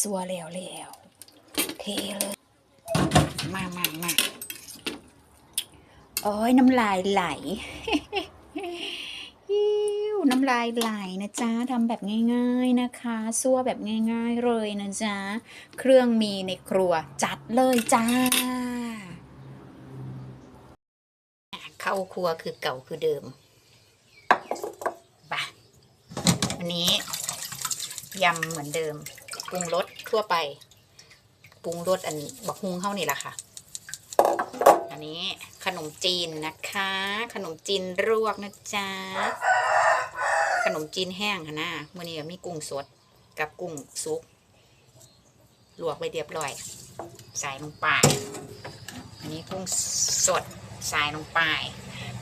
สัวแล้วแล้วเทเลย มามามาโอ้ยน้ำลายไหลอิ้วน้ำลายไหลนะจ๊ะทำแบบง่ายๆนะคะซั่วแบบง่ายๆเลยนะจ๊ะ เครื่องมีในครัวจัดเลยจ้า เข้าครัวคือเก่าคือเดิมไปอันนี้ยำเหมือนเดิม ปรุงรสทั่วไป ปรุงรสอันบักฮุงเข้านี่แหละค่ะ อันนี้ขนมจีนนะคะ ขนมจีนรวกนะจ๊ะ ขนมจีนแห้งค่ะนะมื่อนี้มีกุ้งสดกับกุ้งซุปลวกไปเรียบร้อย ใส่ลงไป อันนี้กุ้งสดใส่ลงไป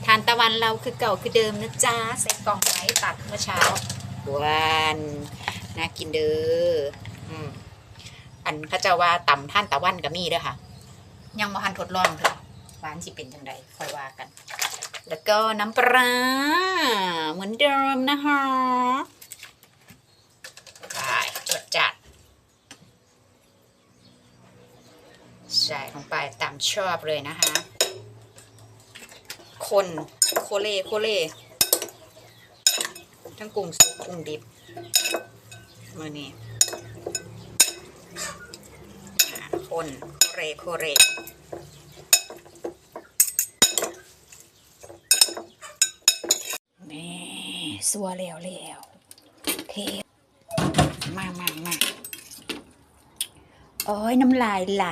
ทานตะวันเราคือเก่าคือเดิมนะจ๊ะ ใส่กล่องไว้ตัดเมื่อเช้าวันน่ากินเด้อ อืมอันพระเจ้าว่าต่ำท่านตะวันก็มีเด้อค่ะ ยังมาทันทดลองค่ะหวานสิเป็นจังใดค่อยว่ากัน แล้วก็น้ำปลาเหมือนเดิมนะคะไปรสจัดใส่ลงไปตามชอบเลยนะคะ คนโคเล่โคเล่ทั้งกุ้งสุกกุ้งดิบมือนี้อ่า คนโคเรโคเรแม่สัวแล้วแล้วเทมามามาโอ้ยน้ำลายไหล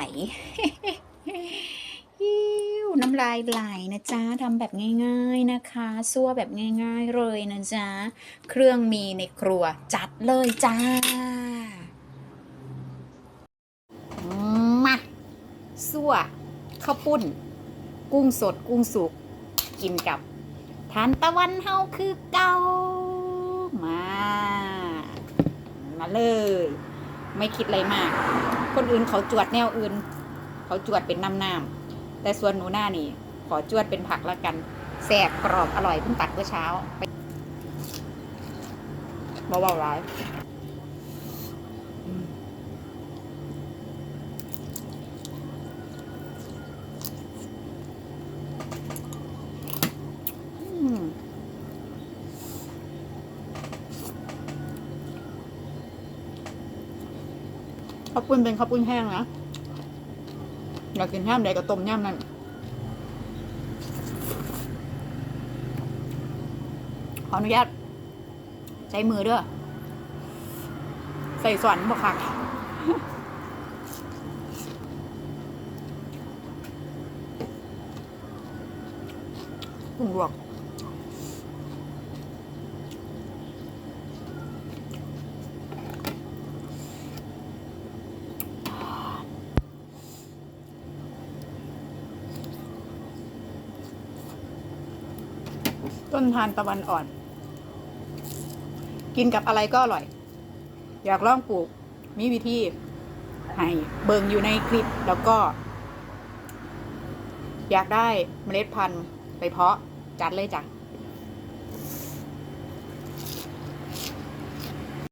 อิ้วน้ำลายไหลนะจ๊ะทำแบบง่าย ๆนะคะซั่วแบบง่าย ๆ เลยนะจ๊ะ เครื่องมีในครัวจัดเลยจ้า ซั่วข้าวปุ้น กุ้งสดกุ้งสุก กินกับทานตะวันเฮาคือเก่ามา มาเลย ไม่คิดอะไรมาก คนอื่นเขาจวดแนวอื่น เขาจวดเป็นน้ำน้ำแต่ส่วนหนูหน้านี่ ขอจวดเป็นผักแล้วกันแสบกรอบอร่อยเพิ่งตัดเมื่อเช้าเบาๆร้าย ข้าวปุ้นเป็นข้าวปุ้นแห้งนะอยากกินแห้มใดก็ต้มแย่ำนั่นขออนุญาตใช้มือเด้อใส่สวนบอกค่ะกุ้งลวก ต้นทานตะวันอ่อน กินกับอะไรก็อร่อย อยากลองปลูก มีวิธีให้เบิงอยู่ในคลิปแล้วก็ อยากได้เมล็ดพันธุ์ไปเพาะจัดเลยจ้ะ